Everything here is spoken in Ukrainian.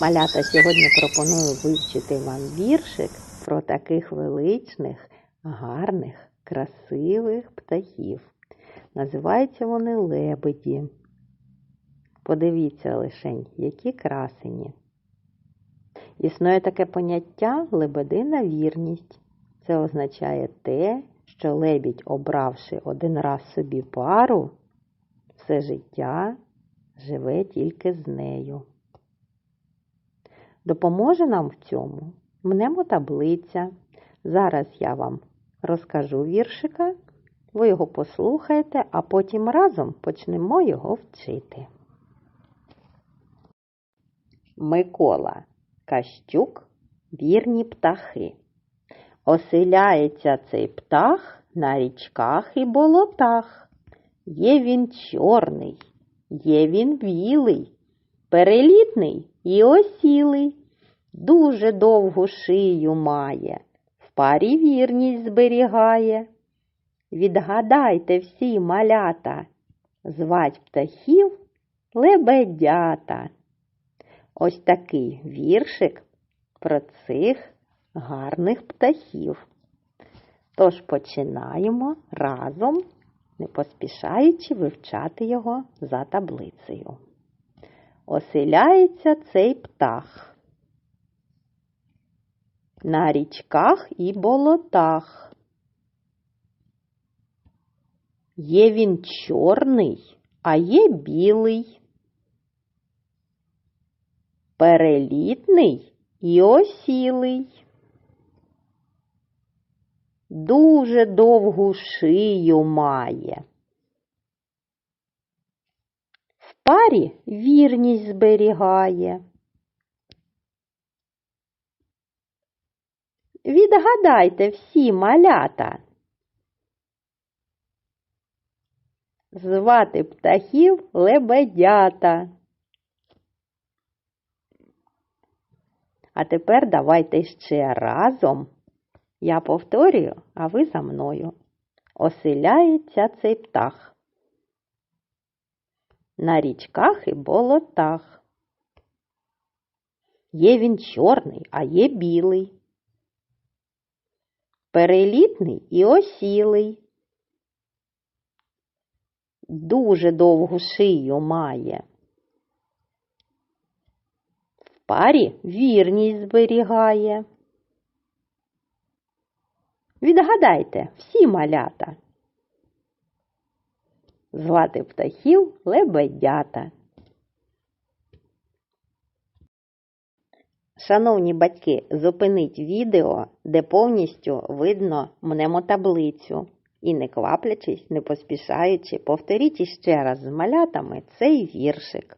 Малята, сьогодні пропоную вивчити вам віршик про таких величних, гарних, красивих птахів. Називаються вони лебеді. Подивіться лишень, які красені. Існує таке поняття лебедина вірність. Це означає те, що лебідь, обравши один раз собі пару, все життя живе тільки з нею. Допоможе нам в цьому мнемотаблиця. Зараз я вам розкажу віршика, ви його послухаєте, а потім разом почнемо його вчити. Микола Кащук вірні птахи. Оселяється цей птах на річках і болотах. Є він чорний, є він білий, перелітний і осілий, дуже довгу шию має, в парі вірність зберігає. Відгадайте всі малята, звать птахів лебедята. Ось такий віршик про цих гарних птахів. Тож починаємо разом, не поспішаючи вивчати його за таблицею. Оселяється цей птах на річках і болотах. Є він чорний, а є білий, перелітний і осілий. Дуже довгу шию має. В парі вірність зберігає. Відгадайте всі малята. Звати птахів лебедята. А тепер давайте ще разом. Я повторюю, а ви за мною. Оселяється цей птах. На річках і болотах. Є він чорний, а є білий. Перелітний і осілий. Дуже довгу шию має. В парі вірність зберігає. Відгадайте всі малята. Звати птахів лебедята. Шановні батьки, зупиніть відео, де повністю видно мнемотаблицю. І не кваплячись, не поспішаючи, повторіть іще раз з малятами цей віршик.